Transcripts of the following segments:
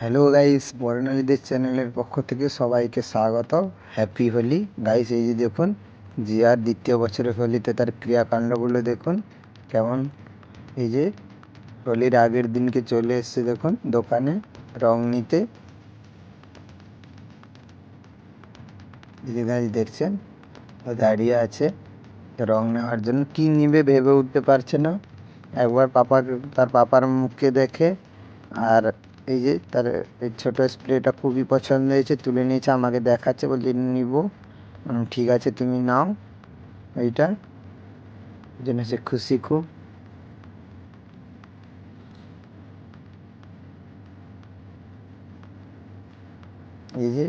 Hello guys বর্ণালীদের চ্যানেলের পক্ষ থেকে সবাইকে স্বাগত হ্যাপি হোলি গাইস এই যে দেখুন, জিয়ার দ্বিতীয় বছরের হোলিতে তার ক্রিয়াকাণ্ডগুলো দেখুন, কেমন? এই যে, হোলির আগের দিনকে চলে এসছে দেখুন, দোকানে, রং নিতে। যে দেখছেন, ও দাঁড়িয়ে আছে, রং নেওয়ার জন্য। কি নিবে ভেবে উঠতে পারছে না। একবার পাপার তার পাপার মুখকে দেখে, আর এই যে তার এই ছোট স্প্রেটা খুবই পছন্দ হয়েছে, তুলে নিয়েছে, আমাকে দেখাচ্ছে, বলছে নিব। ঠিক আছে, তুমি নাও। এইটা, এই জন্য সে খুশি খুব। এই যে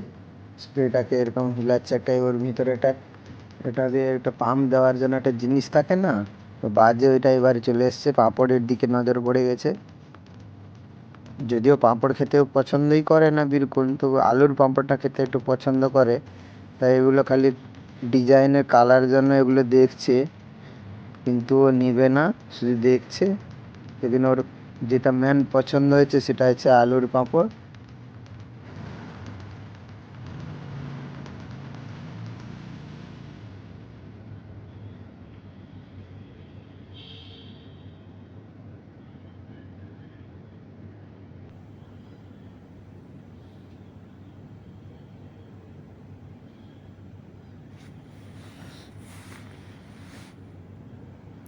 স্প্রেটাকে এরকম হিলাচ্ছে একটা, ওর ভিতরে একটা, এটা দিয়ে একটা পাম্প দেওয়ার জন্য একটা জিনিস থাকে না, তো বাজে ওইটা এবারে চলে এসছে, পাঁপড়ের দিকে নজর পড়ে গেছে। যদিও পাঁপড় খেতে পছন্দই করে না বিলকুল, তবু আলুর পাঁপড়টা খেতে একটু পছন্দ করে। তাই এগুলো খালি ডিজাইনের কালার জন্য এগুলো দেখছে, কিন্তু ও নেবে না, শুধু দেখছে। সেদিন ওর যেটা মেন পছন্দ হয়েছে সেটা হচ্ছে আলুর পাঁপড়।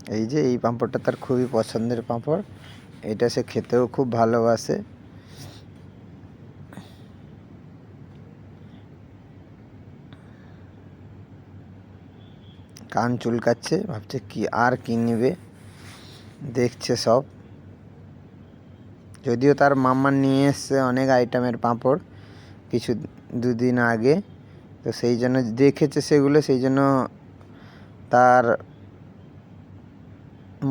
এই যে এই পাঁপড়টা তার খুবই পছন্দের পাঁপড়। এটা সে খেতেও খুব ভালোবাসে। কান চুলকাচ্ছে, ভাবছে কি আর কি নেবে? দেখছে সব। যদিও তার মাম্মা নিয়ে এসছে অনেক আইটেমের পাঁপড় কিছু দুদিন আগে, তো সেই জন্য দেখেছে সেগুলো, সেই জন্য তার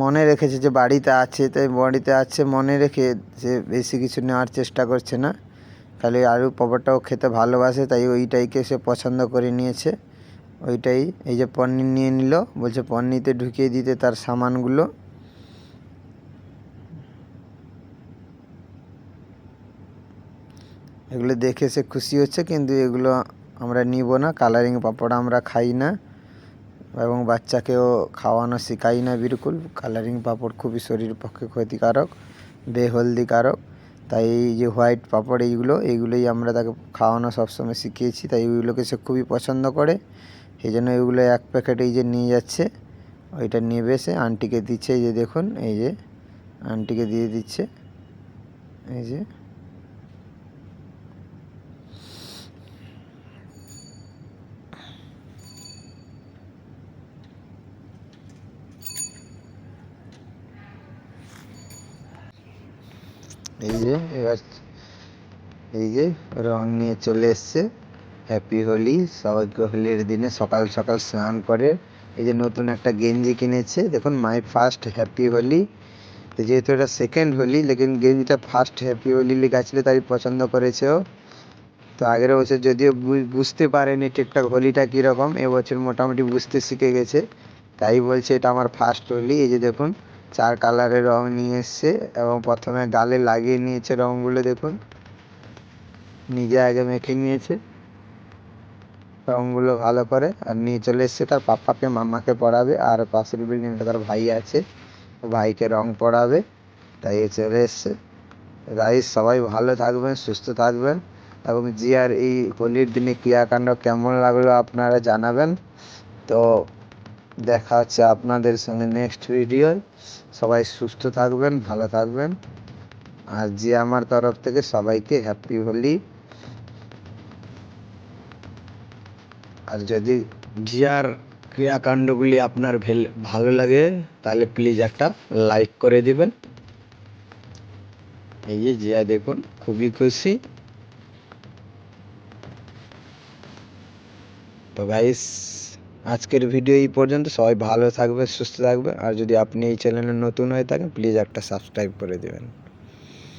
মনে রেখেছে যে বাড়িতে আছে, তাই বাড়িতে আছে মনে রেখে সে বেশি কিছু নেওয়ার চেষ্টা করছে না। খালি আলু পাঁপড়টাও খেতে ভালোবাসে, তাই ওইটাইকে সে পছন্দ করে নিয়েছে। ওইটাই, এই যে পনির নিয়ে নিল, বলছে পনিরতে ঢুকিয়ে দিতে তার সামানগুলো। এগুলো দেখে সে খুশি হচ্ছে, কিন্তু এগুলো আমরা নিব না কালারিং পাঁপড় আমরা খাই না। এবং বাচ্চাকেও খাওয়ানো শেখাই না বিলকুল। কালারিং পাঁপড় খুবই শরীরের পক্ষে ক্ষতিকারক বেহলদিকারক তাই এই যে হোয়াইট পাঁপড় এইগুলো, এইগুলোই আমরা তাকে খাওয়ানো সবসময় শিখিয়েছি। তাই ওইগুলোকে সে খুবই পছন্দ করে। এই জন্য এগুলো এক প্যাকেট এই যে নিয়ে যাচ্ছে, ওইটা নেবে সে আন্টিকে দিচ্ছে। এই যে দেখুন, এই যে আন্টিকে দিয়ে দিচ্ছে। এই যে এই যে, এবার, এই যে, রং নিয়ে চলে এসছে। হ্যাপি হোলি সবাইকে হোলির দিনে সকাল সকাল স্নান করে। এই যে নতুন একটা গেঞ্জি কিনেছে। দেখুন মাই ফার্স্ট হ্যাপি হোলি তো যেহেতু এটা সেকেন্ড হোলি লেকিন গেঞ্জিটা ফার্স্ট হ্যাপি হোলি লেখা ছিল তাই পছন্দ করেছে ও। তো আগের বছর যদিও বুঝতে পারেনি ঠিকঠাক হোলিটা কীরকম এবছর মোটামুটি বুঝতে শিখে গেছে। তাই বলছে এটা আমার ফার্স্ট হোলি এই যে দেখুন চার কালারের রং নিয়ে এসছে এবং প্রথমে গালে লাগিয়ে নিয়েছে রংগুলো দেখুন। নিজে আগে মেখে নিয়েছে। রংগুলো ভালো করে। আর নিয়ে চলে এসছে তার পাপ্পাকে, মাম্মাকে পড়াবে। আর পাশের বিল্ডিংয়ে তার ভাই আছে। ভাইকে রং পড়াবে। তাই এ চলে এসছে। গাইস সবাই ভালো থাকবেন, সুস্থ থাকবেন। এবং জিয়ার এই হোলির দিনে ক্রিয়াকাণ্ড কেমন লাগল আপনারা জানাবেন। তো দেখা হচ্ছে আপনাদের সঙ্গে নেক্সট ভিডিও সবাই সুস্থ থাকবেন, ভালো থাকবেন। আর জি আমার তরফ থেকে সবাইকে হ্যাপি হোলি। আর যদি জিয়ার ক্রিয়াকাণ্ডগুলি আপনার ভেল- ভালো লাগে, তাহলে প্লিজ একটা লাইক করে দিবেন। এই যে জিয়া দেখুন, খুবই খুশি। তো গাইস আজকের ভিডিও এই পর্যন্ত। সবাই ভালো থাকবে, সুস্থ থাকবে। আর যদি আপনি এই চ্যানেলে নতুন হয়ে থাকেন প্লিজ একটা সাবস্ক্রাইব করে দেবেন।